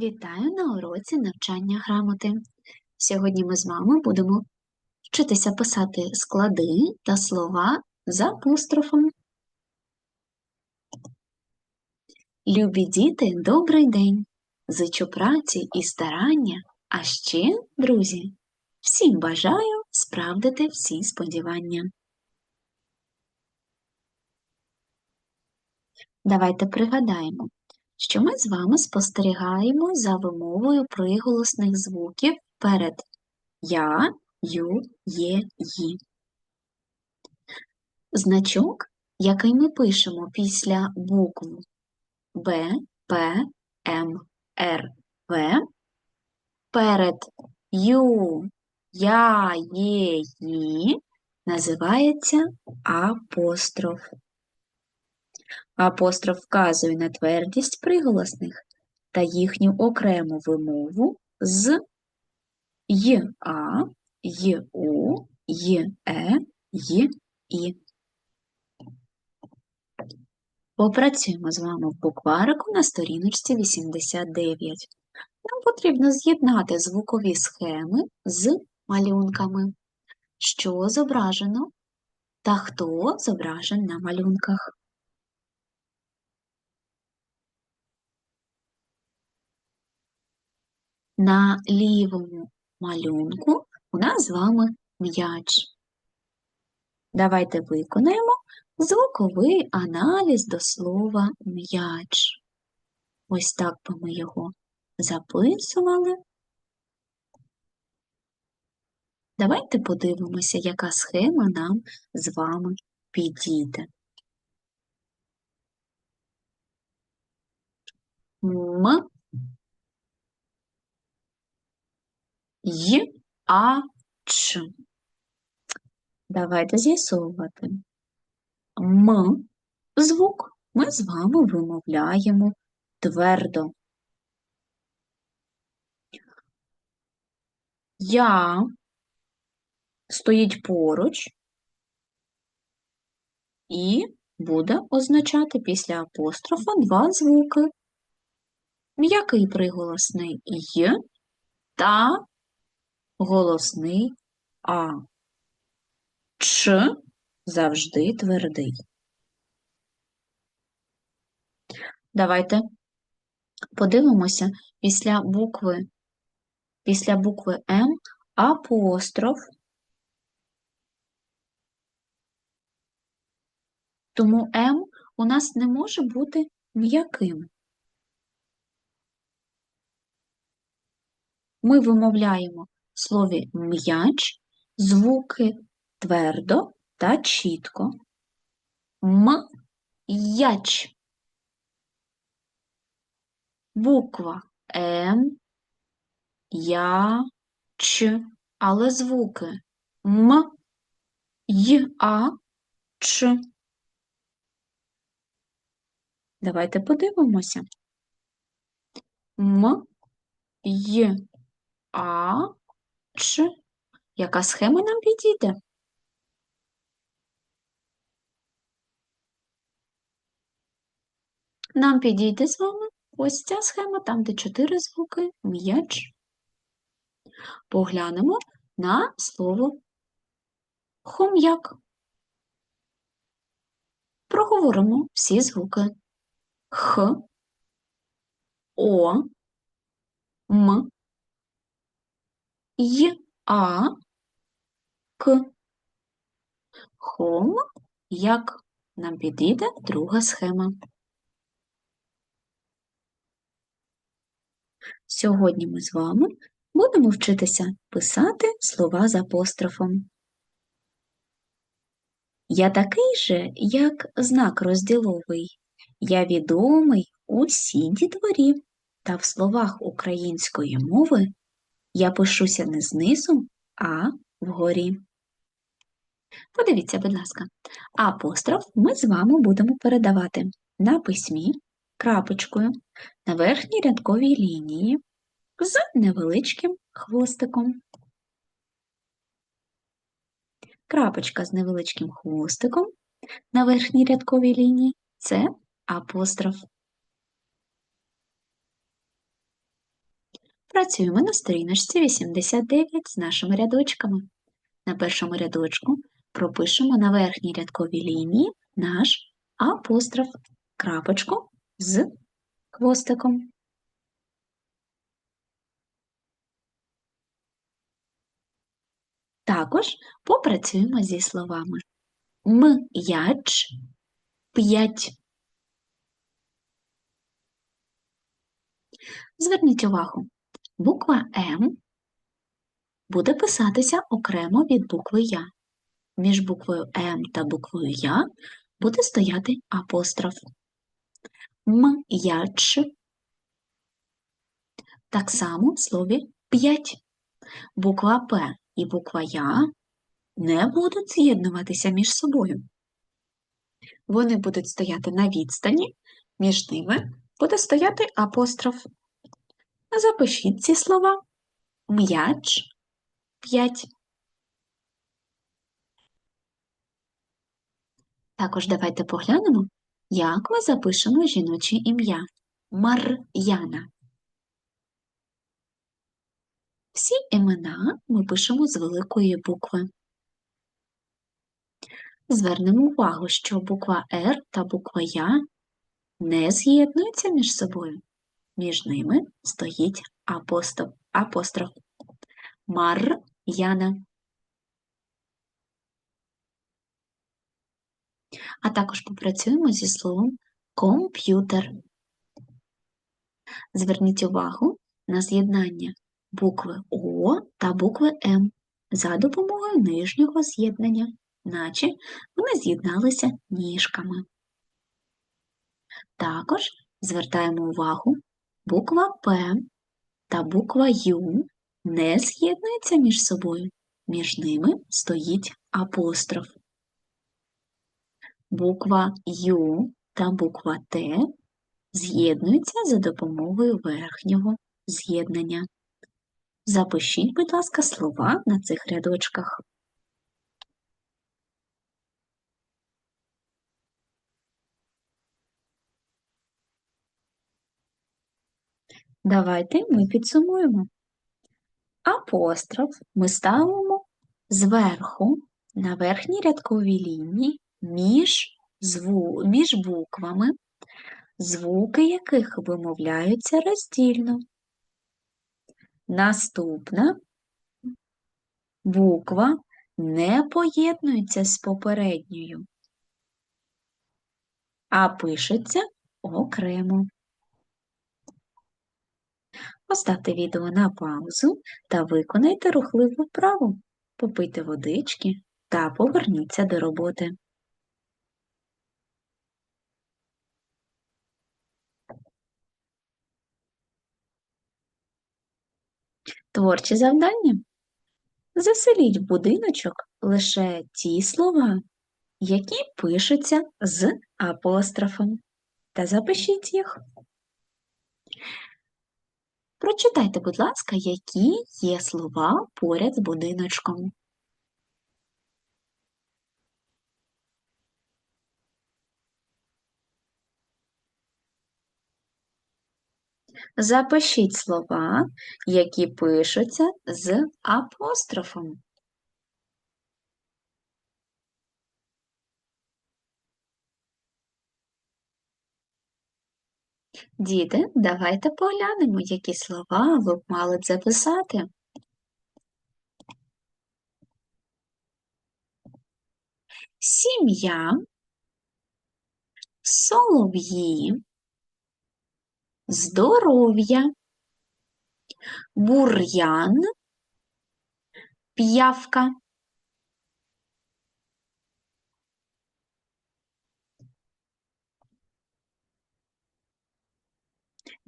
Вітаю на уроці навчання грамоти. Сьогодні ми з вами будемо вчитися писати склади та слова з апострофом. Любі діти, добрий день! Зичу праці і старання, а ще, друзі, всім бажаю справдити всі сподівання. Давайте пригадаємо, що ми з вами спостерігаємо за вимовою приголосних звуків перед я, ю, є, ї. Значок, який ми пишемо після букв Б, П, М, Р, В, перед ю, я, є, ї, називається апостроф. Апостроф вказує на твердість приголосних та їхню окрему вимову з й а, й у, е, й. Попрацюємо з вами в букварику на сторіночці 89. Нам потрібно з'єднати звукові схеми з малюнками. Що зображено та хто зображен на малюнках. На лівому малюнку у нас з вами м'яч. Давайте виконаємо звуковий аналіз до слова м'яч. Ось так би ми його записували. Давайте подивимося, яка схема нам з вами підійде. М Й, А, Ч. Давайте з'ясовувати. М звук ми з вами вимовляємо твердо. Я стоїть поруч і буде означати після апострофа два звуки. М'який приголосний Й та голосний А. Ч завжди твердий. Давайте подивимося після букви, після букви М апостроф. Тому М у нас не може бути м'яким. Ми вимовляємо в слові м'яч звуки твердо та чітко. М яч. Буква М, Я, Ч, але звуки М, Й, А, Ч. Давайте подивимося. М, Й, А, Ч. Яка схема нам підійде? Нам підійде з вами ось ця схема, там, де чотири звуки м'яч. Поглянемо на слово хом'як. Проговоримо всі звуки Х, О, М, Й, А, К. Як нам підійде друга схема. Сьогодні ми з вами будемо вчитися писати слова з апострофом. Я такий же, як знак розділовий. Я відомий усій дітворі, та в словах української мови я пишуся не знизу, а вгорі. Подивіться, будь ласка, апостроф ми з вами будемо передавати на письмі крапочкою на верхній рядковій лінії з невеличким хвостиком. Крапочка з невеличким хвостиком на верхній рядковій лінії це апостроф. Працюємо на сторіночці 89 з нашими рядочками. На першому рядочку пропишемо на верхній рядковій лінії наш апостроф, крапочку з хвостиком. Також попрацюємо зі словами м'яч, п'ять. Зверніть увагу, буква М буде писатися окремо від букви Я. Між буквою М та буквою Я буде стояти апостроф. М'яч. Так само в слові п'ять. Буква П і буква Я не будуть з'єднуватися між собою. Вони будуть стояти на відстані, між ними буде стояти апостроф. Запишіть ці слова м'яч, п'ять. Також давайте поглянемо, як ми запишемо жіноче ім'я Мар'яна. Всі імена ми пишемо з великої букви. Звернемо увагу, що буква Р та буква Я не з'єднуються між собою. Між ними стоїть апостроф. апостроф. Мар'яна. А також попрацюємо зі словом комп'ютер. Зверніть увагу на з'єднання букви О та букви М за допомогою нижнього з'єднання, наче вони з'єдналися ніжками. Також звертаємо увагу, буква П та буква Ю не з'єднуються між собою. Між ними стоїть апостроф. Буква Ю та буква Т з'єднуються за допомогою верхнього з'єднання. Запишіть, будь ласка, слова на цих рядочках. Давайте ми підсумуємо. Апостроф ми ставимо зверху на верхній рядковій лінії між, зву... між буквами, звуки яких вимовляються роздільно. Наступна буква не поєднується з попередньою, а пишеться окремо. Поставте відео на паузу та виконайте рухливу вправу. Попийте водички та поверніться до роботи. Творчі завдання. Заселіть в будиночок лише ті слова, які пишуться з апострофом, та запишіть їх. Прочитайте, будь ласка, які є слова поряд з будиночком. Запишіть слова, які пишуться з апострофом. Діти, давайте поглянемо, які слова ви б мали б записати. Сім'я, солов'ї, здоров'я, бур'ян, п'явка.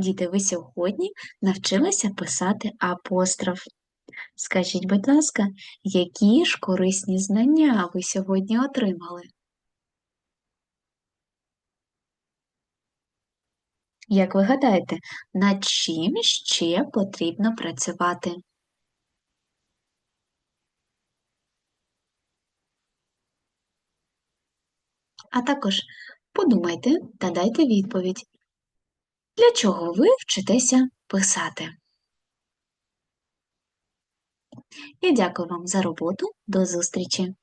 Діти, ви сьогодні навчилися писати апостроф. Скажіть, будь ласка, які ж корисні знання ви сьогодні отримали? Як ви гадаєте, над чим ще потрібно працювати? А також подумайте та дайте відповідь, для чого ви вчитеся писати? Я дякую вам за роботу. До зустрічі!